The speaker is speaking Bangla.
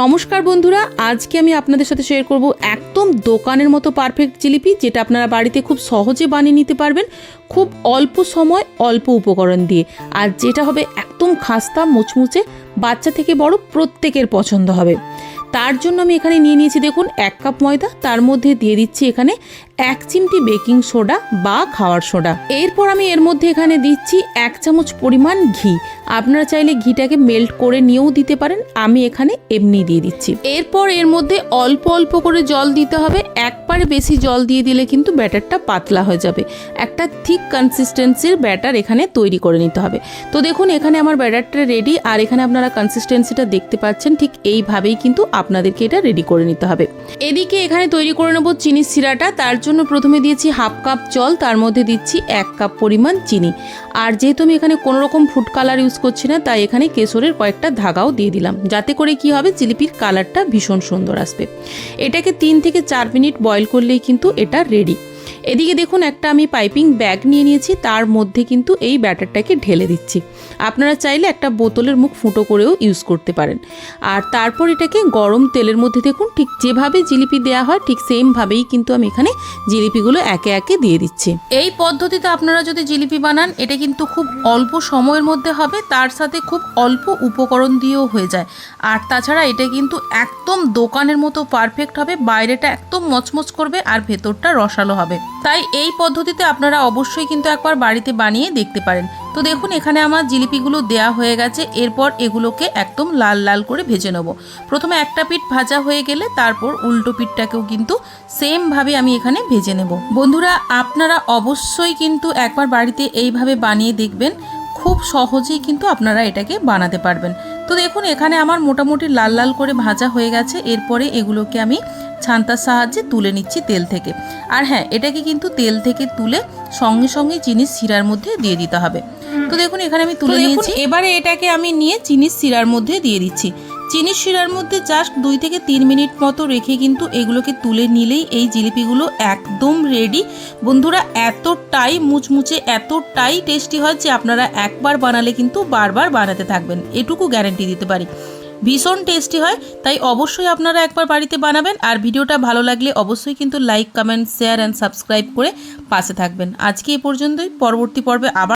নমস্কার বন্ধুরা, আজকে আমি আপনাদের সাথে শেয়ার করব একদম দোকানের মতো পারফেক্ট জিলিপি, যেটা আপনারা বাড়িতে খুব সহজে বানিয়ে নিতে পারবেন, খুব অল্প সময়, অল্প উপকরণ দিয়ে। আর যেটা হবে একদম খাস্তা, মুচমুচে, বাচ্চা থেকে বড় প্রত্যেকের পছন্দ হবে। তার জন্য আমি এখানে নিয়ে নিয়েছি দেখুন, এক কাপ ময়দা, তার মধ্যে দিয়ে দিচ্ছি এখানে এক চিমটি বেকিং সোডা বা খাওয়ার সোডা। এরপর আমি এর মধ্যে এখানে দিচ্ছি এক চামচ পরিমাণ ঘি। আপনারা চাইলে ঘিটাকে মেল্ট করে নিয়েও দিতে পারেন, আমি এখানে এমনি দিয়ে দিচ্ছি। এরপর এর মধ্যে অল্প অল্প করে জল দিতে হবে, একবারে বেশি জল দিয়ে দিলে কিন্তু ব্যাটারটা পাতলা হয়ে যাবে। একটা থিক কনসিস্টেন্সির ব্যাটার এখানে তৈরি করে নিতে হবে। তো দেখুন, এখানে আমার ব্যাটারটা রেডি আর এখানে আপনারা কনসিস্টেন্সিটা দেখতে পাচ্ছেন, ঠিক এইভাবেই কিন্তু আপনাদেরকে এটা রেডি করে নিতে হবে। এদিকে এখানে তৈরি করে নেব চিনির সিরাটা তার জন্য প্রথমে দিয়েছি হাফ কাপ জল, তার মধ্যে দিচ্ছি এক কাপ পরিমাণ চিনি। আর যেহেতু আমি এখানে কোনো রকম ফুড কালার ইউজ করছি না, তাই এখানে কেশরের কয়েকটা ধাগাও দিয়ে দিলাম। যাতে করে কি হবে, জিলিপির কালারটা ভীষণ সুন্দর আসবে। এটাকে তিন থেকে চার মিনিট বয়ল করলেই কিন্তু এটা রেডি এদিকে দেখুন, একটা আমি পাইপিং ব্যাগ নিয়ে নিয়েছি, তার মধ্যে কিন্তু এই ব্যাটারটাকে ঢেলে দিচ্ছি। আপনারা চাইলে একটা বোতলের মুখ ফুটো করেও ইউজ করতে পারেন। আর তারপর এটাকে গরম তেলের মধ্যে দেখুন, ঠিক যেভাবে জিলিপি দেওয়া হয়, ঠিক সেমভাবেই কিন্তু আমি এখানে জিলিপিগুলো একে একে দিয়ে দিচ্ছি। এই পদ্ধতিতে আপনারা যদি জিলিপি বানান, এটা কিন্তু খুব অল্প সময়ের মধ্যে হবে, তার সাথে খুব অল্প উপকরণ দিয়েও হয়ে যায়। আর তাছাড়া এটা কিন্তু একদম দোকানের মতো পারফেক্ট হবে, বাইরেটা একদম মচমচ করবে আর ভেতরটা রসালো হবে। তাই এই পদ্ধতিতে আপনারা অবশ্যই কিন্তু একবার বাড়িতে বানিয়ে দেখতে পারেন। তো দেখুন, এখানে আমার জিলিপিগুলো দেয়া হয়ে গেছে। এরপর এগুলোকে একদম লাল লাল করে ভেজে নেব। প্রথমে একটা পিঠ ভাজা হয়ে গেলে তারপর উল্টো পিঠটাকেও কিন্তু সেমভাবে আমি এখানে ভেজে নেব। বন্ধুরা, আপনারা অবশ্যই কিন্তু একবার বাড়িতে এইভাবে বানিয়ে দেখবেন। খুব সহজেই কিন্তু আপনারা এটাকে বানাতে পারবেন। তো দেখুন, এখানে আমার মোটামুটি লাল লাল করে ভাজা হয়ে গেছে। এরপরে এগুলোকে আমি ছান্তার সাহায্যে তুলে নিচ্ছি তেল থেকে। আর হ্যাঁ এটাকে কিন্তু তেল থেকে তুলে সঙ্গে সঙ্গে চিনির শিরার মধ্যে দিয়ে দিতে হবে। তো দেখুন এখানে আমি তুলে নিয়েছি। এবারে এটাকে আমি নিয়ে চিনির শিরার মধ্যে দিয়ে দিচ্ছি। চিনির শিরার মধ্যে জাস্ট দুই থেকে তিন মিনিট মতো রেখে কিন্তু এগুলোকে তুলে নিলেই এই জিলিপিগুলো একদম রেডি। বন্ধুরা এতটাই মুচমুচে এতটাই টেস্টি হয় যে আপনারা একবার বানালে কিন্তু বারবার বানাতে থাকবেন। এটুকু গ্যারেন্টি দিতে পারি। ভীষণ টেস্টি হয়, তাই অবশ্যই আপনারা একবার বাড়িতে বানাবেন। আর ভিডিওটা ভালো লাগলে অবশ্যই কিন্তু like comment share and subscribe করে পাশে থাকবেন। আজকে এ পর্যন্তই। পরবর্তী পর্বে আবার